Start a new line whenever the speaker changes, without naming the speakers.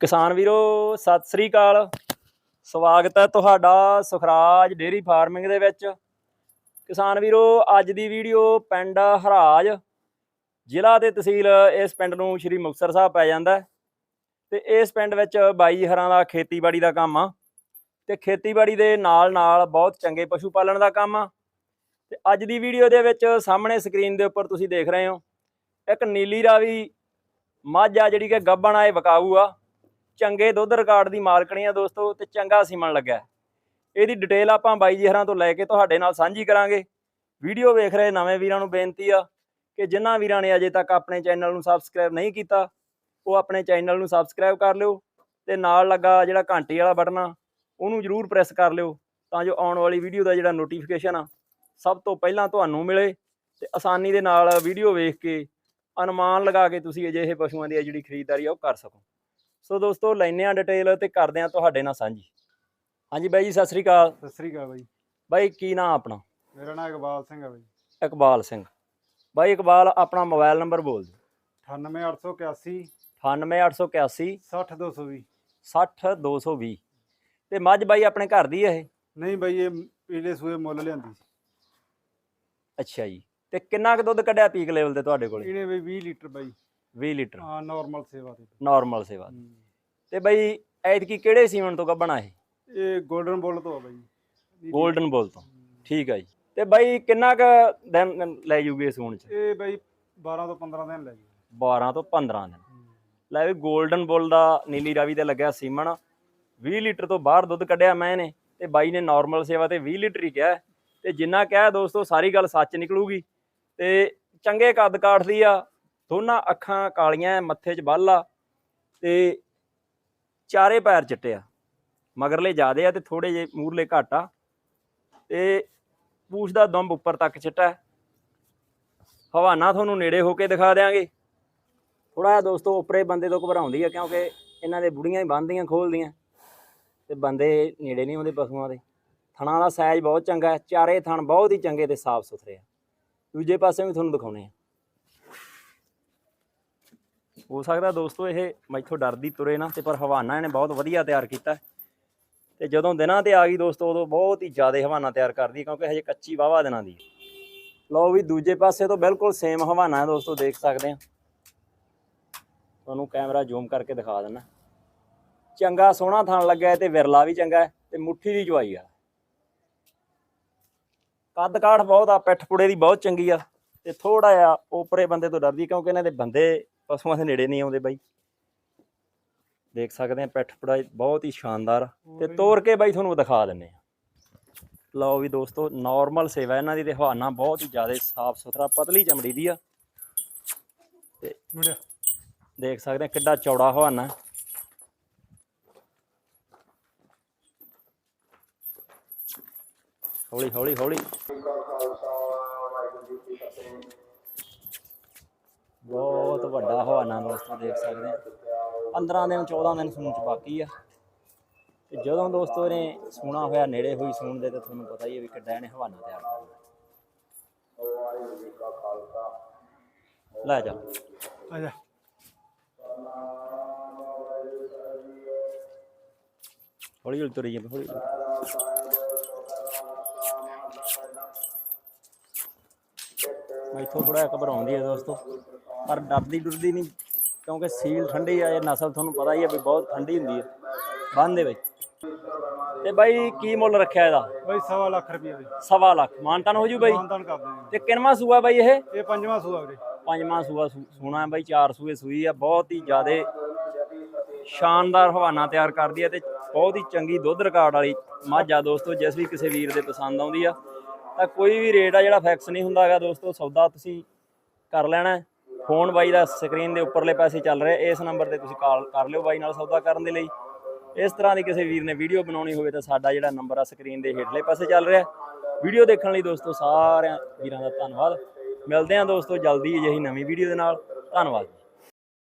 ਕਿਸਾਨ ਵੀਰੋ, ਸਤਿ ਸ੍ਰੀ ਅਕਾਲ। ਸਵਾਗਤ ਹੈ ਤੁਹਾਡਾ ਸੁਖਰਾਜ ਡੇਰੀ ਫਾਰਮਿੰਗ ਦੇ ਵਿੱਚ। ਕਿਸਾਨ ਵੀਰੋ, ਅੱਜ ਦੀ ਵੀਡੀਓ ਪਿੰਡ ਹਰਾਜ, ਜ਼ਿਲ੍ਹਾ ਤੇ ਤਹਿਸੀਲ ਇਸ ਪਿੰਡ ਨੂੰ ਸ਼੍ਰੀ ਮੁਕਤਸਰ ਸਾਹਿਬ ਪੈ ਜਾਂਦਾ ਹੈ। ਤੇ ਇਸ ਪਿੰਡ ਵਿੱਚ ਬਾਈ ਹਰਾਂ ਦਾ ਖੇਤੀਬਾੜੀ ਦਾ ਕੰਮ ਆ। ਤੇ ਖੇਤੀਬਾੜੀ ਦੇ ਨਾਲ ਨਾਲ ਬਹੁਤ ਚੰਗੇ ਪਸ਼ੂ ਪਾਲਣ ਦਾ ਕੰਮ ਆ। ਤੇ ਅੱਜ ਦੀ ਵੀਡੀਓ ਦੇ ਵਿੱਚ ਸਾਹਮਣੇ ਸਕਰੀਨ ਦੇ ਉੱਪਰ ਤੁਸੀਂ ਦੇਖ ਰਹੇ ਹੋ, ਇੱਕ ਨੀਲੀ ਰਾਵੀ ਮੱਝ ਆ ਜਿਹੜੀ ਕਿ ਗੱਬਣ ਆਏ ਵਕਾਊ ਆ। ਚੰਗੇ ਦੁੱਧ ਰਿਕਾਰਡ ਦੀ ਮਾਲਕਣੀ ਆ ਦੋਸਤੋ, ਤੇ ਚੰਗਾ ਸੀਮਣ ਲੱਗਾ ਇਹਦੀ ਡਿਟੇਲ ਆਪਾਂ ਬਾਈ ਜੀ ਹਰਾਂ ਤੋਂ ਲੈ ਕੇ ਤੁਹਾਡੇ ਨਾਲ ਸਾਂਝੀ ਕਰਾਂਗੇ। ਵੀਡੀਓ ਵੇਖ ਰਹੇ ਨਵੇਂ ਵੀਰਾਂ ਨੂੰ ਬੇਨਤੀ ਆ ਕਿ ਜਿਨ੍ਹਾਂ ਵੀਰਾਂ ਨੇ ਅਜੇ ਤੱਕ ਆਪਣੇ ਚੈਨਲ ਨੂੰ ਸਬਸਕ੍ਰਾਈਬ ਨਹੀਂ ਕੀਤਾ, ਉਹ ਆਪਣੇ ਚੈਨਲ ਨੂੰ ਸਬਸਕ੍ਰਾਈਬ ਕਰ ਲਿਓ ਤੇ ਨਾਲ ਲੱਗਾ ਜਿਹੜਾ ਘੰਟੀ ਵਾਲਾ ਬਟਨ ਆ, ਉਹਨੂੰ ਜਰੂਰ ਪ੍ਰੈਸ ਕਰ ਲਿਓ ਤਾਂ ਜੋ ਆਉਣ ਵਾਲੀ ਵੀਡੀਓ ਦਾ ਜਿਹੜਾ ਨੋਟੀਫਿਕੇਸ਼ਨ ਆ, ਸਭ ਤੋਂ ਪਹਿਲਾਂ ਤੁਹਾਨੂੰ ਮਿਲੇ ਤੇ ਆਸਾਨੀ ਦੇ ਨਾਲ ਵੀਡੀਓ ਵੇਖ ਕੇ ਅਨੁਮਾਨ ਲਗਾ ਕੇ ਤੁਸੀਂ ਅਜਿਹੇ ਪਸ਼ੂਆਂ ਦੀ ਜਿਹੜੀ ਖਰੀਦਦਾਰੀ ਆ ਉਹ ਕਰ ਸਕੋ। ਸੋ ਦੋਸਤੋ ਲੈਨੇ ਆ ਡਿਟੇਲ ਤੇ ਕਰਦੇ ਆ ਤੁਹਾਡੇ ਨਾਲ ਸਾਂਝੀ। ਹਾਂਜੀ ਬਾਈ ਜੀ ਸਤਿ ਸ੍ਰੀ ਅਕਾਲ।
ਸਤਿ ਸ੍ਰੀ ਅਕਾਲ ਬਾਈ।
ਬਾਈ ਕੀ ਨਾਮ ਆਪਣਾ?
ਮੇਰਾ ਨਾਮ ਇਕਬਾਲ ਸਿੰਘ ਹੈ ਬਾਈ।
ਇਕਬਾਲ ਸਿੰਘ। ਬਾਈ ਇਕਬਾਲ ਆਪਣਾ ਮੋਬਾਈਲ ਨੰਬਰ ਬੋਲ ਦਿਓ।
98881
98881
60220
60220 ਤੇ ਮੱਝ ਬਾਈ ਆਪਣੇ ਘਰ ਦੀ ਇਹ?
ਨਹੀਂ ਬਾਈ ਇਹ ਪੀਲੇ ਸੂਏ ਮੁੱਲ ਲਿਆਂਦੀ ਸੀ।
ਅੱਛਾ ਜੀ। ਤੇ ਕਿੰਨਾ ਕੁ ਦੁੱਧ ਕੱਢਿਆ ਪੀਕ ਲੈਵਲ ਤੇ ਤੁਹਾਡੇ ਕੋਲੇ?
ਇਹਨੇ ਬਈ 20 ਲੀਟਰ ਬਾਈ।
20 ਲੀਟਰ।
ਹਾਂ ਨਾਰਮਲ ਸੇਵਾ ਤੇ
ਨਾਰਮਲ ਸੇਵਾ
ਤੇ।
ਤੇ ਬਈ ਐਤਕੀ ਕਿਹੜੇ ਸੀਮਨ ਤੋਂ ਗੱਭਣਾ ਇਹ?
ਇਹ 골ਡਨ ਬੁੱਲ ਤੋਂ ਆ ਬਾਈ।
골ਡਨ ਬੋਲ ਤੋਂ। ਠੀਕ ਆ ਜੀ। ਤੇ ਬਈ ਕਿੰਨਾ ਕ ਦਿਨ ਲੈ ਜੂਗੇ ਸੂਣ ਚ?
ਇਹ ਬਾਈ 12 ਤੋਂ 15 ਦਿਨ ਲੈ ਜੀ
12 ਤੋਂ 15 ਦਿਨ। ਲੈ ਵੀ 골ਡਨ ਬੁੱਲ ਦਾ ਨੀਲੀ ਰਾਵੀ ਤੇ ਲੱਗਿਆ ਸੀਮਨ। 20 ਲੀਟਰ ਤੋਂ ਬਾਹਰ ਦੁੱਧ ਕੱਢਿਆ ਮੈਂ ਨੇ ਤੇ ਬਾਈ ਨੇ ਨਾਰਮਲ ਸੇਵਾ ਤੇ 20 ਲੀਟਰ ਹੀ ਕਿਹਾ। ਤੇ ਜਿੰਨਾ ਕਿਹਾ ਦੋਸਤੋ ਸਾਰੀ ਗੱਲ ਸੱਚ ਨਿਕਲੂਗੀ। ਤੇ ਚੰਗੇ ਕੱਦ ਕਾਠਦੀ ਆ। ਦੋਨਾਂ ਅੱਖਾਂ ਕਾਲੀਆਂ, ਮੱਥੇ 'ਚ ਬੱਲ ਆ ਤੇ ਚਾਰੇ ਪੈਰ ਚਿੱਟੇ ਆ। ਮਗਰਲੇ ਜ਼ਿਆਦੇ ਆ ਤੇ ਥੋੜੇ ਜੇ ਮੂਰਲੇ ਘੱਟ ਆ। ਤੇ ਪੂਛ ਦਾ ਦੰਬ ਉੱਪਰ ਤੱਕ ਚਿੱਟਾ ਹੈ। ਹਵਾਨਾ ਤੁਹਾਨੂੰ ਨੇੜੇ ਹੋ ਕੇ ਦਿਖਾ ਦਿਆਂਗੇ। ਥੋੜਾ ਜਿਹਾ ਦੋਸਤੋ ਉੱਪਰੇ ਬੰਦੇ ਤੋਂ ਘਬਰਾਉਂਦੀ ਆ ਕਿਉਂਕਿ ਇਹਨਾਂ ਦੇ ਬੁੜੀਆਂ ਹੀ ਬੰਨਦੀਆਂ ਖੋਲਦੀਆਂ ਤੇ ਬੰਦੇ ਨੇੜੇ ਨਹੀਂ ਆਉਂਦੇ ਪਸ਼ੂਆਂ ਦੇ। ਥਣਾਂ ਦਾ ਸਾਈਜ਼ ਬਹੁਤ ਚੰਗਾ ਹੈ। ਚਾਰੇ ਥਣ ਬਹੁਤ ਹੀ ਚੰਗੇ ਤੇ ਸਾਫ਼ ਸੁਥਰੇ ਆ। ਦੂਜੇ ਪਾਸੇ ਵੀ ਤੁਹਾਨੂੰ ਦਿਖਾਉਣੇ ਆ। ਹੋ ਸਕਦਾ ਦੋਸਤੋ ਇਹ ਮੈਥੋਂ ਡਰਦੀ ਤੁਰੇ ਨਾ, ਤੇ ਪਰ ਹਵਾਨਾ ਇਹਨੇ ਬਹੁਤ ਵਧੀਆ ਤਿਆਰ ਕੀਤਾ ਤੇ ਜਦੋਂ ਦਿਨਾਂ ਤੇ ਆ ਗਈ ਦੋਸਤੋ, ਉਦੋਂ ਬਹੁਤ ਹੀ ਜ਼ਿਆਦਾ ਹਵਾਨਾ ਤਿਆਰ ਕਰਦੀ ਕਿਉਂਕਿ ਹਜੇ ਕੱਚੀ ਵਾਵਾ ਦਿਨਾਂ ਦੀ ਲਓ ਵੀ ਦੂਜੇ ਪਾਸੇ ਤੋਂ ਬਿਲਕੁਲ ਸੇਮ ਹਵਾਨਾ ਹੈ ਦੋਸਤੋ, ਦੇਖ ਸਕਦੇ ਆ ਤੁਹਾਨੂੰ ਕੈਮਰਾ ਜ਼ੂਮ ਕਰਕੇ ਦਿਖਾ ਦਿੰਦਾ। ਚੰਗਾ ਸੋਹਣਾ ਥਣ ਲੱਗਾ ਹੈ ਤੇ ਵਿਰਲਾ ਵੀ ਚੰਗਾ ਤੇ ਮੁੱਠੀ ਦੀ ਜਵਾਈ ਆ। ਕੱਦ ਕਾਠ ਬਹੁਤ ਆ, ਪਿੱਠ ਪੁੜੇ ਦੀ ਬਹੁਤ ਚੰਗੀ ਆ, ਤੇ ਥੋੜਾ ਜਿਹਾ ਉਪਰੇ ਬੰਦੇ ਤੋਂ ਡਰਦੀ ਕਿਉਂਕਿ ਇਹਨਾਂ ਦੇ ਬੰਦੇ ਪਸ਼ੂਆਂ ਦੇ ਨੇੜੇ ਨਹੀਂ ਆਉਂਦੇ ਬਾਈ। ਦੇਖ ਸਕਦੇ ਆ ਪਿੱਠ ਪੁੜਾ ਬਹੁਤ ਹੀ ਸ਼ਾਨਦਾਰ। ਤੇ ਤੋਰ ਕੇ ਬਾਈ ਤੁਹਾਨੂੰ ਦਿਖਾ ਦਿੰਨੇ ਆ ਲਓ ਵੀ ਦੋਸਤੋ ਨਾਰਮਲ ਸੇਵਾ ਇਹਨਾਂ ਦੀ ਤੇ ਹਵਾਨਾ ਬਹੁਤ ਹੀ ਜ਼ਿਆਦਾ ਸਾਫ਼ ਸੁਥਰਾ ਪਤਲੀ ਚਮੜੀ ਦੀ ਆ।
ਮੁੰਡਿਆ
ਦੇਖ ਸਕਦੇ ਆ ਕਿੱਡਾ ਚੌੜਾ ਹਵਾਨਾ। ਹੌਲੀ ਹੌਲੀ ਹੌਲੀ। ਬਹੁਤ ਵੱਡਾ ਹਵਾਨਾ ਦੋਸਤੋ ਦੇਖ ਸਕਦੇ ਆ 15 ਦਿਨ 14 ਦਿਨ ਸੂਣ ਚ ਬਾਕੀ ਆ। ਤੇ ਜਦੋਂ ਦੋਸਤੋ ਨੇ ਸੂਣਾ ਹੋਇਆ ਨੇੜੇ ਹੋਈ ਸੂਣ ਦੇ ਤੇ ਤੁਹਾਨੂੰ ਪਤਾ ਹੀ ਹੈ ਵੀ ਕਿੱਡਾ ਇਹਨੇ ਹਵਾਨਾ ਤਿਆਰ ਕਰਨਾ ਲੈ ਜਾ।
ਆ ਜਾ।
ਹੌਲੀ ਹੌਲੀ ਤੁਰੀ ਜਾਂਦੇ ਹੌਲੀ। ਇੱਥੋਂ ਥੋੜਾ ਜਿਹਾ ਘਬਰਾਉਂਦੀ ਹੈ ਦੋਸਤੋ। ਪਰ ਡਰਦੀ ਡੁਰਦੀ ਨਹੀਂ ਕਿਉਂਕਿ ਸੀਲ ਠੰਡੀ ਆ ਇਹ ਨਸਲ ਤੁਹਾਨੂੰ ਪਤਾ ਹੀ ਹੈ ਵੀ ਬਹੁਤ ਠੰਡੀ ਹੁੰਦੀ ਹੈ ਬੰਨ ਦੇ ਵਿੱਚ। ਤੇ ਬਾਈ ਕੀ ਮੁੱਲ ਰੱਖਿਆ ਇਹਦਾ?
ਬਾਈ ਸਵਾ ਲੱਖ ਰੁਪਏ ਬਾਈ
ਸਵਾ ਲੱਖ। ਮਾਨਤਾਨ ਹੋ ਜੂ ਬਾਈ?
ਮਾਨਦਾਨ ਕਰਦੇ ਨੇ
ਤੇ ਕਿੰਨਵਾਂ ਸੂਆ ਬਾਈ ਇਹ?
ਇਹ ਪੰਜਵਾਂ ਸੂਆ ਵੀਰੇ।
ਪੰਜਵਾਂ ਸੂਆ ਸੂਣਾ ਹੈ ਬਾਈ ਚਾਰ ਸੂਏ ਸੂਈ ਆ ਬਹੁਤ ਹੀ ਜ਼ਿਆਦੇ ਸ਼ਾਨਦਾਰ ਹਵਾਨਾ ਤਿਆਰ ਕਰਦੀ ਹੈ ਤੇ ਬਹੁਤ ਹੀ ਚੰਗੀ ਦੁੱਧ ਰਿਕਾਰਡ ਵਾਲੀ ਮੱਝ ਆ ਦੋਸਤੋ ਜਿਸ ਵੀ ਕਿਸੇ ਵੀਰ ਦੇ ਪਸੰਦ ਆਉਂਦੀ ਆ। ਤਾਂ ਕੋਈ ਵੀ ਰੇਟ ਆ ਜਿਹੜਾ ਫਿਕਸ ਨਹੀਂ ਹੁੰਦਾ ਹੈਗਾ ਦੋਸਤੋ, ਸੌਦਾ ਤੁਸੀਂ ਕਰ ਲੈਣਾ ਫੋਨ ਬਾਈ ਦਾ ਸਕਰੀਨ ਦੇ ਉੱਪਰਲੇ ਪਾਸੇ ਚੱਲ ਰਿਹਾ ਇਸ ਨੰਬਰ ਤੇ ਤੁਸੀਂ ਕਾਲ ਕਰ ਲਿਓ ਬਾਈ ਨਾਲ ਸੌਦਾ ਕਰਨ ਦੇ ਲਈ। ਇਸ ਤਰ੍ਹਾਂ ਦੀ ਕਿਸੇ ਵੀਰ ਨੇ ਵੀਡੀਓ ਬਣਾਉਣੀ ਹੋਵੇ ਤਾਂ ਸਾਡਾ ਜਿਹੜਾ ਨੰਬਰ ਆ ਸਕਰੀਨ ਦੇ ਹੇਠਲੇ ਪਾਸੇ ਚੱਲ ਰਿਹਾ ਵੀਡੀਓ ਦੇਖਣ ਲਈ ਦੋਸਤੋ ਸਾਰਿਆਂ ਵੀਰਾਂ ਦਾ ਧੰਨਵਾਦ। ਮਿਲਦੇ ਹਾਂ ਦੋਸਤੋ ਜਲਦੀ ਅਜਿਹੀ ਨਵੀਂ ਵੀਡੀਓ ਦੇ ਨਾਲ। ਧੰਨਵਾਦ।